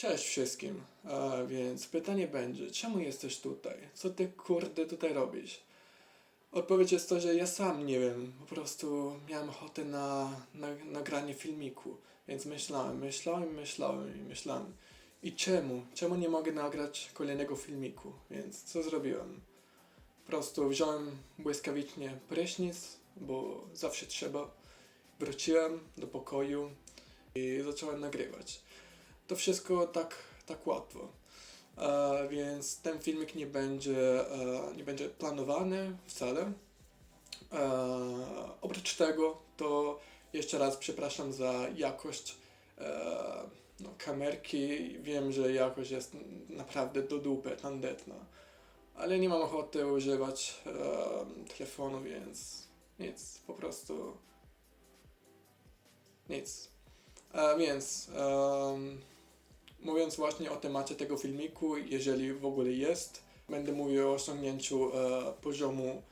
Cześć wszystkim. E, więc pytanie będzie, czemu jesteś tutaj? Co ty kurde tutaj robisz? Odpowiedź jest to, że ja sam nie wiem. Po prostu miałem ochotę na, na nagranie filmiku. Więc myślałem, myślałem, myślałem i myślałem. I czemu? Czemu nie mogę nagrać kolejnego filmiku? Więc co zrobiłem? Po prostu wziąłem błyskawicznie prysznic, bo zawsze trzeba. Wróciłem do pokoju i zacząłem nagrywać. To wszystko tak, tak łatwo. E, więc ten filmik nie będzie, e, nie będzie planowany wcale. E, oprócz tego, to jeszcze raz przepraszam za jakość e, no, kamerki. Wiem, że jakość jest naprawdę do dupy, tandetna. Ale nie mam ochoty używać e, telefonu, więc nic, po prostu nic. E, więc em, mówiąc właśnie o temacie tego filmiku, jeżeli w ogóle jest, będę mówił o osiągnięciu e, poziomu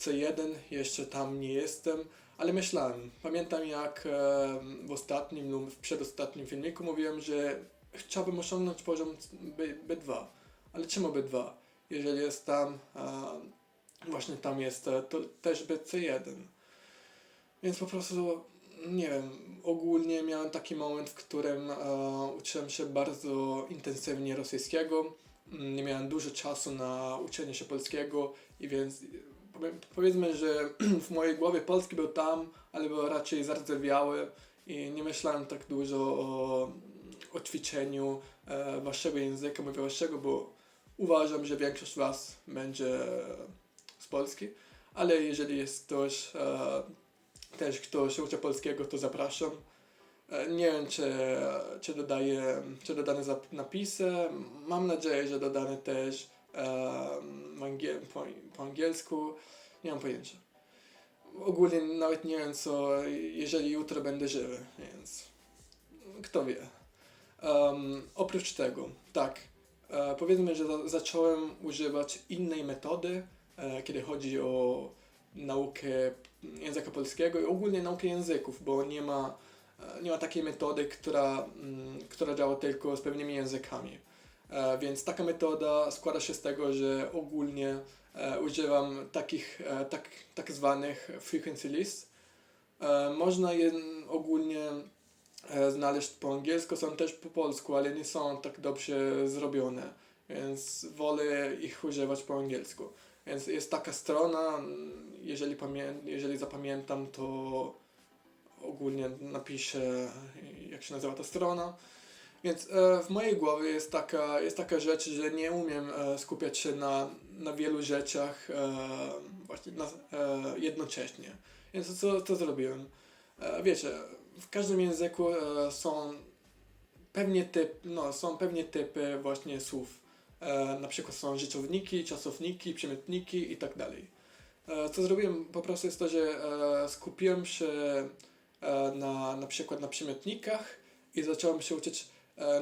C1, jeszcze tam nie jestem, ale myślałem, pamiętam jak e, w ostatnim lub w przedostatnim filmiku mówiłem, że chciałbym osiągnąć poziom B, B2, ale czemu B2? Jeżeli jest tam, e, właśnie tam jest e, to też BC1. Więc po prostu nie wiem, ogólnie miałem taki moment, w którym e, uczyłem się bardzo intensywnie rosyjskiego. Mm, Nie miałem dużo czasu na uczenie się polskiego i więc e, powie- powiedzmy, że w mojej głowie polski był tam, ale był raczej zardzewiały i nie myślałem tak dużo o, o ćwiczeniu e, waszego języka, mówię waszego, bo uważam, że większość was będzie z Polski, ale jeżeli jest ktoś e, też kto się uczy polskiego, to zapraszam. E, Nie wiem, czy, czy dodaję, czy dodane napisy. Mam nadzieję, że dodane też e, w angiel, po, po angielsku. Nie mam pojęcia. Ogólnie nawet nie wiem co, jeżeli jutro będę żywy, więc kto wie. Em, oprócz tego, tak, e, powiedzmy, że za- zacząłem używać innej metody, e, kiedy chodzi o naukę języka polskiego i ogólnie naukę języków, bo nie ma, e, nie ma takiej metody, która, mm, która działa tylko z pewnymi językami. E, Więc taka metoda składa się z tego, że ogólnie e, używam takich tak, tak zwanych frequency lists. E, Można je ogólnie znaleźć po angielsku, są też po polsku, ale nie są tak dobrze zrobione, więc wolę ich używać po angielsku. Więc jest taka strona, mm, jeżeli, jeżeli zapamiętam, to ogólnie napiszę, jak się nazywa ta strona. Więc e, w mojej głowie jest taka, jest taka rzecz, że nie umiem e, skupiać się na, na wielu rzeczach e, właśnie na, jednocześnie. Więc co, co zrobiłem? Wiecie, w każdym języku są pewnie typ, no, są pewnie typy właśnie słów. E, na przykład są rzeczowniki, czasowniki, tak dalej. E, co zrobiłem po prostu jest to, że e, skupiłem się na, na przykład na przymiotnikach i zacząłem się uczyć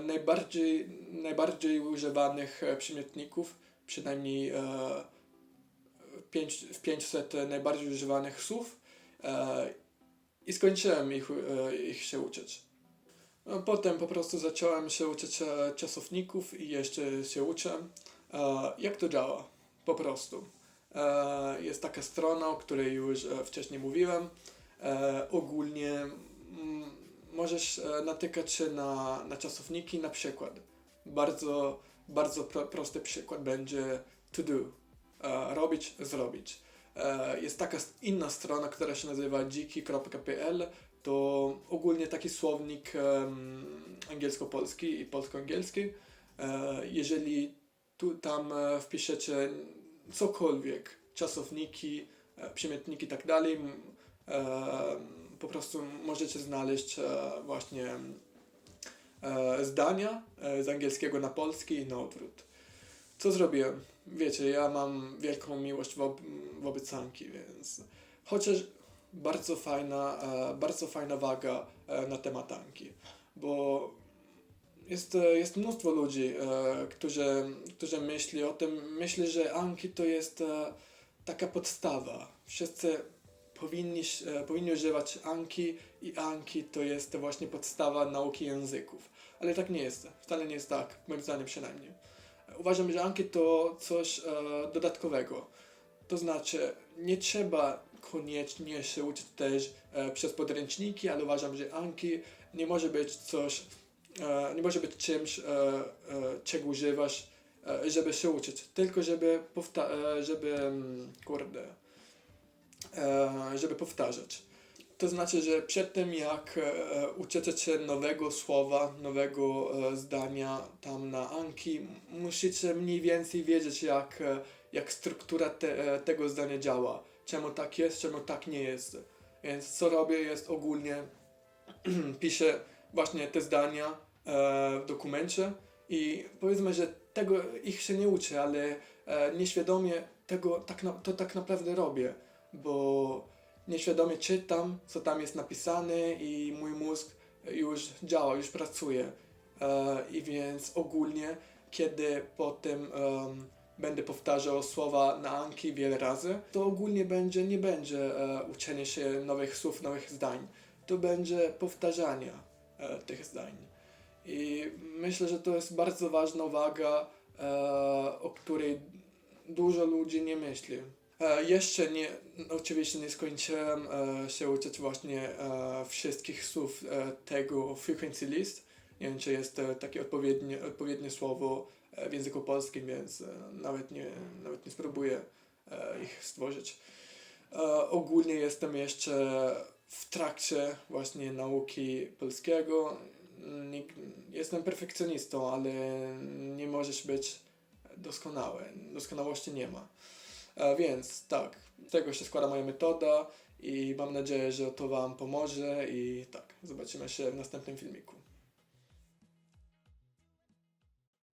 najbardziej, najbardziej używanych przymiotników, przynajmniej pięć, w 500 najbardziej używanych słów i skończyłem ich, ich się uczyć. Potem po prostu zacząłem się uczyć e, czasowników i jeszcze się uczę. E, jak to działa? Po prostu. E, jest taka strona, o której już wcześniej mówiłem. Ogólnie mm, możesz natykać się na, na czasowniki, na przykład. Bardzo, bardzo pro, prosty przykład będzie to do. Robić, zrobić. Jest taka inna strona, która się nazywa dziki.pl to ogólnie taki słownik angielsko-polski i polsko-angielski. E, jeżeli tu tam e, wpiszecie cokolwiek, czasowniki, e, przymiotniki i tak dalej, po prostu możecie znaleźć właśnie zdania z angielskiego na polski i na odwrót. Co zrobiłem? Wiecie, ja mam wielką miłość wob- wobec Anki, więc chociaż bardzo fajna, e, bardzo fajna waga e, na temat Anki, bo jest, e, jest mnóstwo ludzi, którzy, którzy myśli o tym, myśli, że Anki to jest taka podstawa. Wszyscy powinni, powinni używać Anki i Anki to jest właśnie podstawa nauki języków. Ale tak nie jest. Wcale nie jest tak, moim zdaniem przynajmniej. Uważam, że Anki to coś dodatkowego. To znaczy, nie trzeba koniecznie się uczyć też e, przez podręczniki, ale uważam, że Anki nie może być coś, e, nie może być czymś, e, e, czego używasz, e, żeby się uczyć, tylko żeby, powta- e, żeby mm, kurde, e, żeby powtarzać. To znaczy, że przed tym jak e, uczycie się nowego słowa, nowego e, zdania tam na Anki, musicie mniej więcej wiedzieć jak, e, jak struktura te, e, tego zdania działa. Czemu tak jest, czemu tak nie jest. Więc co robię jest ogólnie piszę właśnie te zdania e, w dokumencie i powiedzmy, że tego ich się nie uczę, ale e, nieświadomie tego tak na, to tak naprawdę robię, bo nieświadomie czytam, co tam jest napisane i mój mózg już działa, już pracuje. E, I więc ogólnie, kiedy potem em, będę powtarzał słowa na Anki wiele razy, to ogólnie będzie, nie będzie e, uczenie się nowych słów, nowych zdań. To będzie powtarzanie e, tych zdań. I myślę, że to jest bardzo ważna uwaga, e, o której dużo ludzi nie myśli. E, jeszcze nie, oczywiście nie skończyłem e, się uczyć właśnie e, wszystkich słów tego frequency list. Nie wiem, czy jest takie odpowiednie, odpowiednie słowo w języku polskim, więc nawet, nie, nawet nie spróbuję ich stworzyć. Ogólnie jestem jeszcze w trakcie właśnie nauki polskiego. Jestem perfekcjonistą, ale nie możesz być doskonały. Doskonałości nie ma. Więc tak, tego się składa moja metoda i mam nadzieję, że to Wam pomoże i tak, zobaczymy się w następnym filmiku.